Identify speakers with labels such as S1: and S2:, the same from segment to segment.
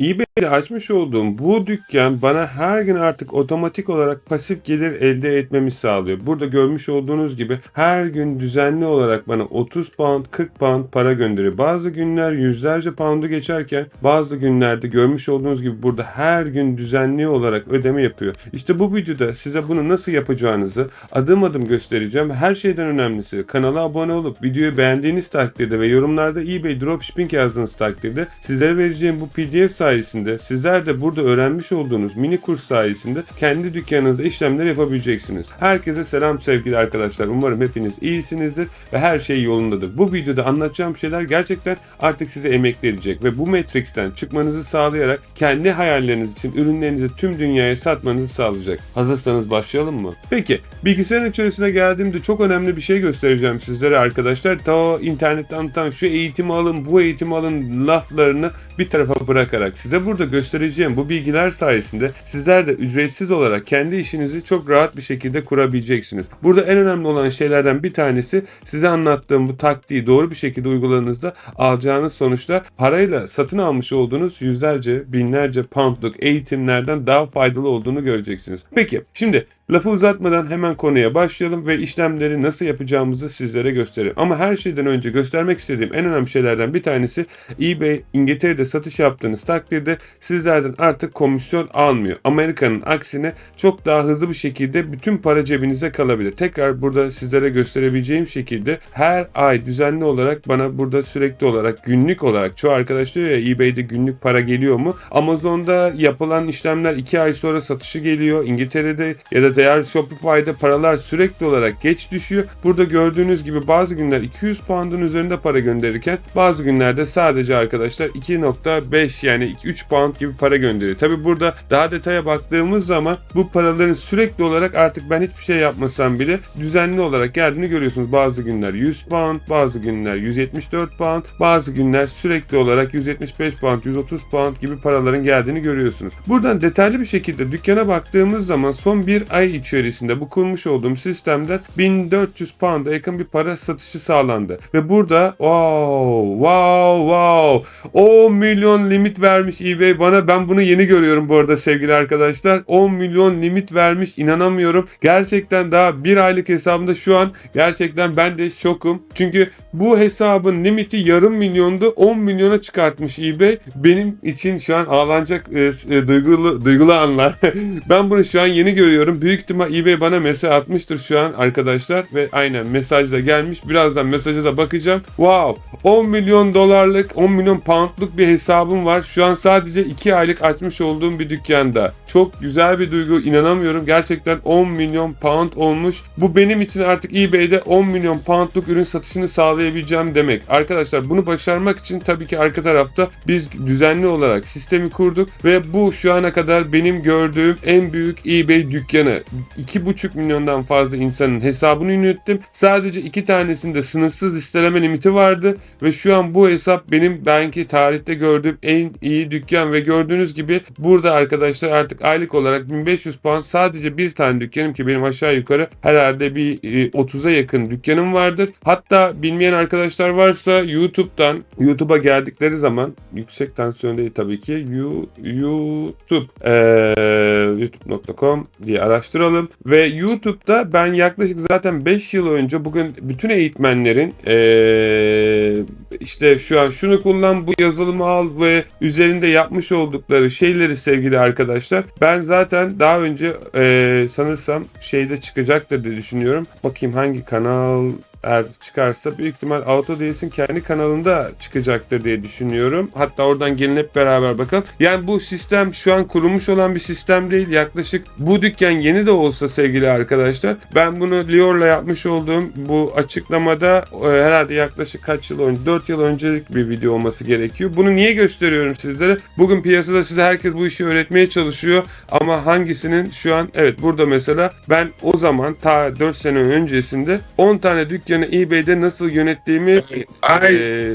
S1: eBay'de açmış olduğum bu dükkan bana her gün artık otomatik olarak pasif gelir elde etmemi sağlıyor. Burada görmüş olduğunuz gibi her gün düzenli olarak bana 30 pound 40 pound para gönderiyor. Bazı günler yüzlerce pound'u geçerken bazı günlerde görmüş olduğunuz gibi burada her gün düzenli olarak ödeme yapıyor. İşte bu videoda size bunu nasıl yapacağınızı adım adım göstereceğim. Her şeyden önemlisi kanala abone olup videoyu beğendiğiniz takdirde ve yorumlarda eBay Dropshipping yazdığınız takdirde sizlere vereceğim bu PDF sayesinde sizler de burada öğrenmiş olduğunuz mini kurs sayesinde kendi dükkanınızda işlemler yapabileceksiniz. Herkese selam sevgili arkadaşlar. Umarım hepiniz iyisinizdir ve her şey yolundadır. Bu videoda anlatacağım şeyler gerçekten artık size emek verecek ve bu Matrix'ten çıkmanızı sağlayarak kendi hayalleriniz için ürünlerinizi tüm dünyaya satmanızı sağlayacak. Hazırsanız başlayalım mı? Peki bilgisayarın içerisine geldiğimde çok önemli bir şey göstereceğim sizlere arkadaşlar. Ta internetten tanıtan şu eğitimi alın bu eğitimi alın laflarını bir tarafa bırakarak size burada göstereceğim bu bilgiler sayesinde sizler de ücretsiz olarak kendi işinizi çok rahat bir şekilde kurabileceksiniz. Burada en önemli olan şeylerden bir tanesi size anlattığım bu taktiği doğru bir şekilde uyguladığınızda alacağınız sonuçlar parayla satın almış olduğunuz yüzlerce binlerce poundluk eğitimlerden daha faydalı olduğunu göreceksiniz. Peki şimdi lafı uzatmadan hemen konuya başlayalım ve işlemleri nasıl yapacağımızı sizlere göstereyim. Ama her şeyden önce göstermek istediğim en önemli şeylerden bir tanesi eBay İngiltere'de satış yaptığınız takdirde sizlerden artık komisyon almıyor. Amerika'nın aksine çok daha hızlı bir şekilde bütün para cebinize kalabilir. Tekrar burada sizlere gösterebileceğim şekilde her ay düzenli olarak bana burada sürekli olarak günlük olarak çoğu arkadaş diyor ya eBay'de günlük para geliyor mu? Amazon'da yapılan işlemler 2 ay sonra satışı geliyor. İngiltere'de ya da diğer Shopify'da paralar sürekli olarak geç düşüyor. Burada gördüğünüz gibi bazı günler 200 pound'un üzerinde para gönderirken bazı günlerde sadece arkadaşlar 2.5 yani 3 pound gibi para gönderiyor. Tabi burada daha detaya baktığımız zaman bu paraların sürekli olarak artık ben hiçbir şey yapmasam bile düzenli olarak geldiğini görüyorsunuz. Bazı günler 100 pound, bazı günler 174 pound, bazı günler sürekli olarak 175 pound, 130 pound gibi paraların geldiğini görüyorsunuz. Buradan detaylı bir şekilde dükkana baktığımız zaman son bir ay içerisinde bu kurmuş olduğum sistemden 1400 pound'a yakın bir para satışı sağlandı. Ve burada wow wow wow 10 milyon limit vermiş eBay bana. Ben bunu yeni görüyorum bu arada sevgili arkadaşlar. 10 milyon limit vermiş inanamıyorum. Gerçekten daha bir aylık hesabımda şu an gerçekten ben de şokum. Çünkü bu hesabın limiti yarım milyondu 10 milyona çıkartmış eBay. Benim için şu an ağlanacak e, e, duygulu, duygulu anlar. ben bunu şu an yeni görüyorum. Büyük ihtimal eBay bana mesaj atmıştır şu an arkadaşlar ve aynen mesaj da gelmiş. Birazdan mesaja da bakacağım. Wow 10 milyon dolarlık 10 milyon poundluk bir hesabım var. Şu an sadece 2 aylık açmış olduğum bir dükkanda. Çok güzel bir duygu inanamıyorum. Gerçekten 10 milyon pound olmuş. Bu benim için artık eBay'de 10 milyon poundluk ürün satışını sağlayabileceğim demek. Arkadaşlar bunu başarmak için tabii ki arka tarafta biz düzenli olarak sistemi kurduk ve bu şu ana kadar benim gördüğüm en büyük eBay dükkanı. 2,5 milyondan fazla insanın hesabını yönettim. Sadece iki tanesinde sınırsız isteleme limiti vardı ve şu an bu hesap benim belki tarihte gördüğüm en iyi dükkan ve gördüğünüz gibi burada arkadaşlar artık aylık olarak 1500 pound sadece bir tane dükkanım ki benim aşağı yukarı herhalde bir e, 30'a yakın dükkanım vardır. Hatta bilmeyen arkadaşlar varsa YouTube'dan YouTube'a geldikleri zaman yüksek tansiyon tabii ki You- YouTube eee, youtube.com diye araştıralım ve YouTube'da ben yaklaşık zaten 5 yıl önce bugün bütün eğitmenlerin eee, işte şu an şunu kullan bu yazılımı al ve üzerinde yapmış oldukları şeyleri sevgili arkadaşlar ben zaten daha önce eee, sanırsam şeyde çıkacaktır diye düşünüyorum. Bakayım hangi kanal eğer çıkarsa büyük ihtimal Autodesk'in kendi kanalında çıkacaktır diye düşünüyorum. Hatta oradan gelin hep beraber bakalım. Yani bu sistem şu an kurulmuş olan bir sistem değil. Yaklaşık bu dükkan yeni de olsa sevgili arkadaşlar. Ben bunu Lior'la yapmış olduğum bu açıklamada e, herhalde yaklaşık kaç yıl önce 4 yıl öncelik bir video olması gerekiyor. Bunu niye gösteriyorum sizlere? Bugün piyasada size herkes bu işi öğretmeye çalışıyor ama hangisinin şu an evet burada mesela ben o zaman ta 4 sene öncesinde 10 tane dükkanı eBay'de nasıl yönettiğimi
S2: Ay.
S1: e,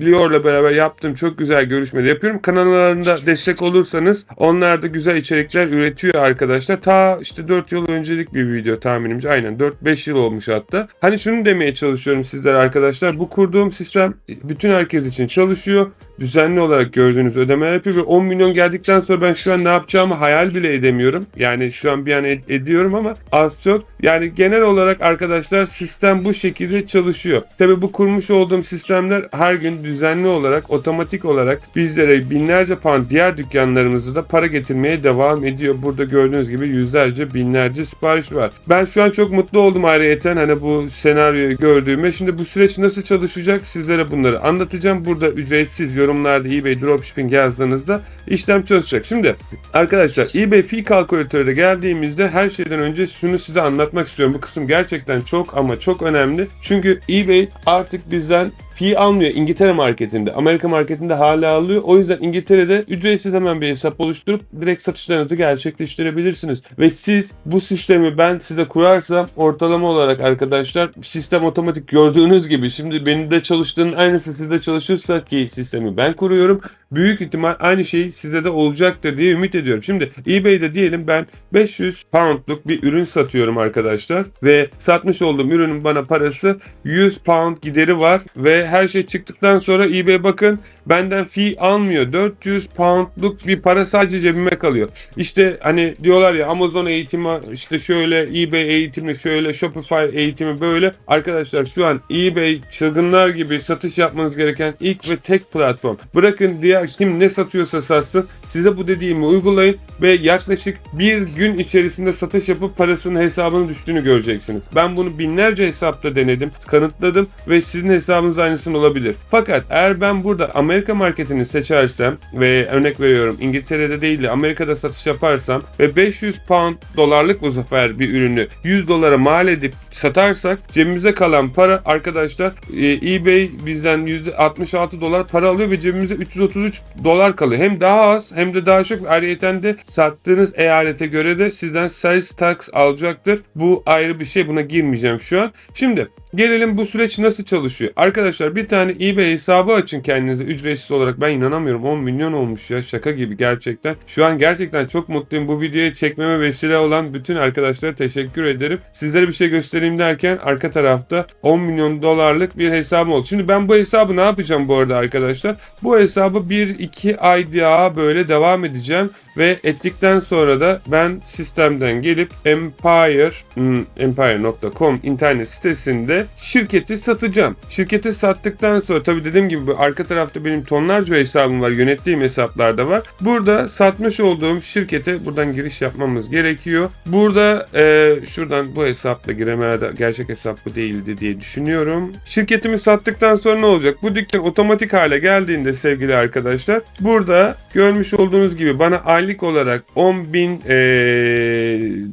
S1: Lior'la beraber yaptığım çok güzel görüşmeler yapıyorum. Kanallarında destek olursanız onlar da güzel içerikler üretiyor arkadaşlar. Ta işte 4 yıl öncelik bir video tahminimce. Aynen 4-5 yıl olmuş hatta. Hani şunu demeye çalışıyorum sizlere arkadaşlar. Bu kurduğum sistem bütün herkes için çalışıyor. Düzenli olarak gördüğünüz ödemeler yapıyor ve 10 milyon geldikten sonra ben şu an ne yapacağımı hayal bile edemiyorum. Yani şu an bir an ed- ediyorum ama az çok. Yani genel olarak arkadaşlar sistem bu şekilde çalışıyor. Tabi bu kurmuş olduğum sistemler her gün düzenli olarak otomatik olarak bizlere binlerce pound diğer dükkanlarımızda da para getirmeye devam ediyor. Burada gördüğünüz gibi yüzlerce binlerce sipariş var. Ben şu an çok mutlu oldum ayrıyeten hani bu senaryoyu gördüğüme. Şimdi bu süreç nasıl çalışacak sizlere bunları anlatacağım. Burada ücretsiz yorumlarda eBay Dropshipping yazdığınızda işlem çalışacak. Şimdi arkadaşlar eBay fee kalkülatörüne geldiğimizde her şeyden önce şunu size anlatmak istiyorum. Bu kısım gerçekten çok ama çok önemli. Çünkü eBay artık bizden fee almıyor İngiltere marketinde. Amerika marketinde hala alıyor. O yüzden İngiltere'de ücretsiz hemen bir hesap oluşturup direkt satışlarınızı gerçekleştirebilirsiniz. Ve siz bu sistemi ben size kurarsam ortalama olarak arkadaşlar sistem otomatik gördüğünüz gibi şimdi benim de çalıştığının aynısı sizde çalışırsa ki sistemi ben kuruyorum. Büyük ihtimal aynı şey size de olacaktır diye ümit ediyorum. Şimdi eBay'de diyelim ben 500 poundluk bir ürün satıyorum arkadaşlar ve satmış olduğum ürünün bana parası 100 pound gideri var ve her şey çıktıktan sonra eBay bakın benden fee almıyor. 400 poundluk bir para sadece cebime kalıyor. İşte hani diyorlar ya Amazon eğitimi işte şöyle eBay eğitimi şöyle Shopify eğitimi böyle. Arkadaşlar şu an eBay çılgınlar gibi satış yapmanız gereken ilk ve tek platform. Bırakın diğer kim ne satıyorsa satsın. Size bu dediğimi uygulayın ve yaklaşık bir gün içerisinde satış yapıp parasının hesabına düştüğünü göreceksiniz. Ben bunu binlerce hesapta denedim, kanıtladım ve sizin hesabınız aynısının olabilir. Fakat eğer ben burada Amerika marketini seçersem ve örnek veriyorum İngiltere'de değil de Amerika'da satış yaparsam ve 500 pound dolarlık bu sefer bir ürünü 100 dolara mal edip satarsak cebimize kalan para arkadaşlar e, eBay bizden %66 dolar para alıyor ve cebimize 333 dolar kalıyor. Hem daha az hem de daha çok ayrıyeten de sattığınız eyalete göre de sizden sales tax alacaktır. Bu ayrı bir şey buna girmeyeceğim şu an. Şimdi gelelim bu süreç nasıl çalışıyor. Arkadaşlar bir tane eBay hesabı açın kendinize ücretsiz olarak. Ben inanamıyorum 10 milyon olmuş ya şaka gibi gerçekten. Şu an gerçekten çok mutluyum. Bu videoyu çekmeme vesile olan bütün arkadaşlara teşekkür ederim. Sizlere bir şey göstereyim derken arka tarafta 10 milyon dolarlık bir hesabım oldu. Şimdi ben bu hesabı ne yapacağım bu arada arkadaşlar? Bu hesabı 1-2 ay daha böyle devam edeceğim ve ettikten sonra da ben sistemden gelip Empire hmm, empire.com internet sitesinde şirketi satacağım. Şirketi sattıktan sonra tabii dediğim gibi arka tarafta benim tonlarca hesabım var. Yönettiğim hesaplar da var. Burada satmış olduğum şirkete buradan giriş yapmamız gerekiyor. Burada e, şuradan bu hesapla giremeye gerçek hesap bu değildi diye düşünüyorum. Şirketimi sattıktan sonra ne olacak? Bu dükkan otomatik hale geldiğinde sevgili arkadaşlar burada görmüş olduğunuz gibi bana aylık olarak 10 bin e,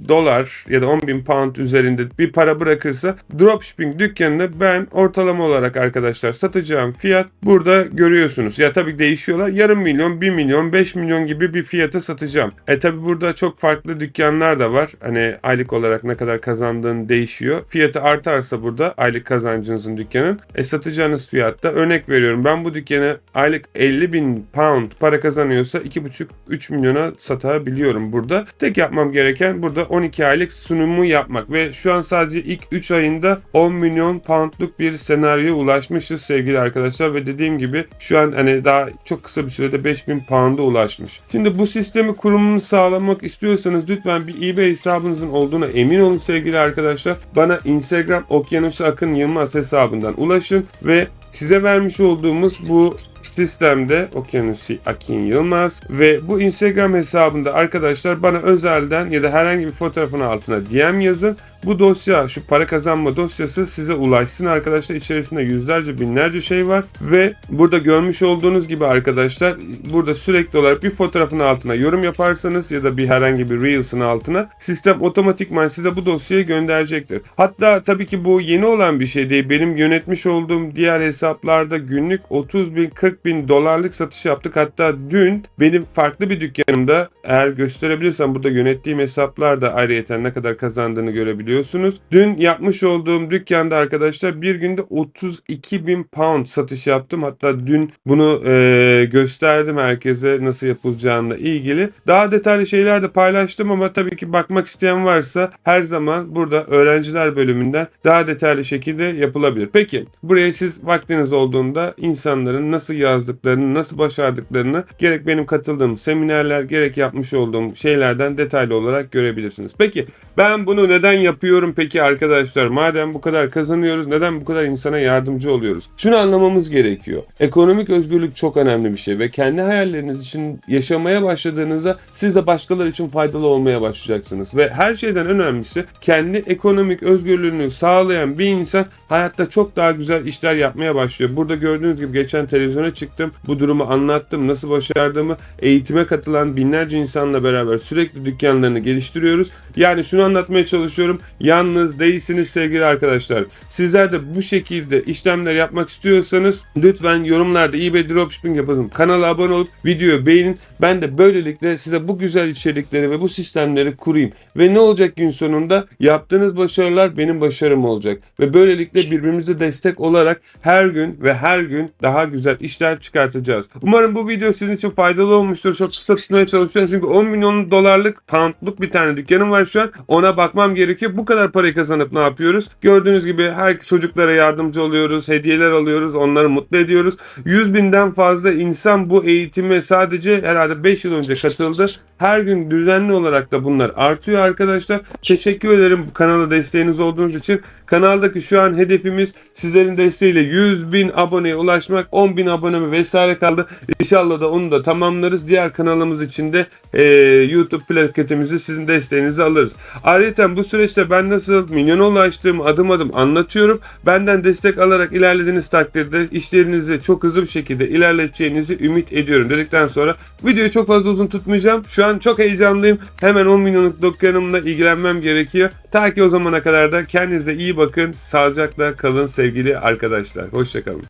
S1: dolar ya da 10 bin pound üzerinde bir para bırakırsa dropshipping dükkanında ben ortalama olarak arkadaşlar satacağım fiyat burada görüyorsunuz. Ya tabii değişiyorlar. Yarım milyon, 1 milyon, 5 milyon gibi bir fiyata satacağım. E tabii burada çok farklı dükkanlar da var. Hani aylık olarak ne kadar kazandığın değişiyor. Fiyatı artarsa burada aylık kazancınızın dükkanın e satacağınız fiyatta örnek veriyorum. Ben bu dükkanı aylık 50 bin pound para kazanıyorsa 2,5-3 milyona satabiliyorum burada. Tek yapmam gereken burada 12 aylık sunumu yapmak ve şu an sadece ilk 3 ayında 10 milyon poundluk bir senaryoya ulaşmışız sevgili arkadaşlar ve dediğim gibi şu an hani daha çok kısa bir sürede 5000 pound'a ulaşmış. Şimdi bu sistemi kurumunu sağlamak istiyorsanız lütfen bir eBay hesabınızın olduğuna emin olun sevgili arkadaşlar. Bana Instagram Okyanus Akın Yılmaz hesabından ulaşın ve Size vermiş olduğumuz bu sistemde Okyanusi Akin Yılmaz ve bu Instagram hesabında arkadaşlar bana özelden ya da herhangi bir fotoğrafın altına DM yazın. Bu dosya şu para kazanma dosyası size ulaşsın arkadaşlar. İçerisinde yüzlerce binlerce şey var ve burada görmüş olduğunuz gibi arkadaşlar burada sürekli olarak bir fotoğrafın altına yorum yaparsanız ya da bir herhangi bir Reels'ın altına sistem otomatikman size bu dosyayı gönderecektir. Hatta tabii ki bu yeni olan bir şey değil. Benim yönetmiş olduğum diğer hesaplarda günlük 30 bin 40 bin dolarlık satış yaptık. Hatta dün benim farklı bir dükkanımda eğer gösterebilirsem burada yönettiğim hesaplarda ayrıyeten ne kadar kazandığını görebiliyorum alabiliyorsunuz. Dün yapmış olduğum dükkanda arkadaşlar bir günde 32 bin pound satış yaptım. Hatta dün bunu e, gösterdim herkese nasıl yapılacağıyla ilgili. Daha detaylı şeyler de paylaştım ama tabii ki bakmak isteyen varsa her zaman burada öğrenciler bölümünden daha detaylı şekilde yapılabilir. Peki buraya siz vaktiniz olduğunda insanların nasıl yazdıklarını, nasıl başardıklarını gerek benim katıldığım seminerler gerek yapmış olduğum şeylerden detaylı olarak görebilirsiniz. Peki ben bunu neden yapıyorum peki arkadaşlar? Madem bu kadar kazanıyoruz neden bu kadar insana yardımcı oluyoruz? Şunu anlamamız gerekiyor. Ekonomik özgürlük çok önemli bir şey ve kendi hayalleriniz için yaşamaya başladığınızda siz de başkaları için faydalı olmaya başlayacaksınız. Ve her şeyden önemlisi kendi ekonomik özgürlüğünü sağlayan bir insan hayatta çok daha güzel işler yapmaya başlıyor. Burada gördüğünüz gibi geçen televizyona çıktım. Bu durumu anlattım. Nasıl başardığımı eğitime katılan binlerce insanla beraber sürekli dükkanlarını geliştiriyoruz. Yani şunu anlatmaya çalışıyorum. Yalnız değilsiniz sevgili arkadaşlar. Sizler de bu şekilde işlemler yapmak istiyorsanız lütfen yorumlarda eBay Dropshipping yapalım. Kanala abone olup videoyu beğenin. Ben de böylelikle size bu güzel içerikleri ve bu sistemleri kurayım. Ve ne olacak gün sonunda? Yaptığınız başarılar benim başarım olacak. Ve böylelikle birbirimize destek olarak her gün ve her gün daha güzel işler çıkartacağız. Umarım bu video sizin için faydalı olmuştur. Çok kısa tutmaya çalışıyorum çünkü 10 milyon dolarlık poundluk bir tane dükkanım var şu an. Ona bakmam gerekiyor. Bu kadar parayı kazanıp ne yapıyoruz? Gördüğünüz gibi her çocuklara yardımcı oluyoruz. Hediyeler alıyoruz. Onları mutlu ediyoruz. 100 binden fazla insan bu eğitime sadece herhalde 5 yıl önce katıldı. Her gün düzenli olarak da bunlar artıyor arkadaşlar. Teşekkür ederim bu kanala desteğiniz olduğunuz için. Kanaldaki şu an hedefimiz sizlerin desteğiyle 100 bin aboneye ulaşmak. 10 bin aboneme vesaire kaldı. İnşallah da onu da tamamlarız. Diğer kanalımız için de e, YouTube plaketimizi sizin desteğinizi alırız. Ayrıca bu süreçte ben nasıl milyona ulaştığımı adım adım anlatıyorum. Benden destek alarak ilerlediğiniz takdirde işlerinizi çok hızlı bir şekilde ilerleteceğinizi ümit ediyorum dedikten sonra videoyu çok fazla uzun tutmayacağım. Şu an çok heyecanlıyım. Hemen 10 milyonluk dükkanımla ilgilenmem gerekiyor. Ta ki o zamana kadar da kendinize iyi bakın. Sağlıcakla kalın sevgili arkadaşlar. Hoşçakalın.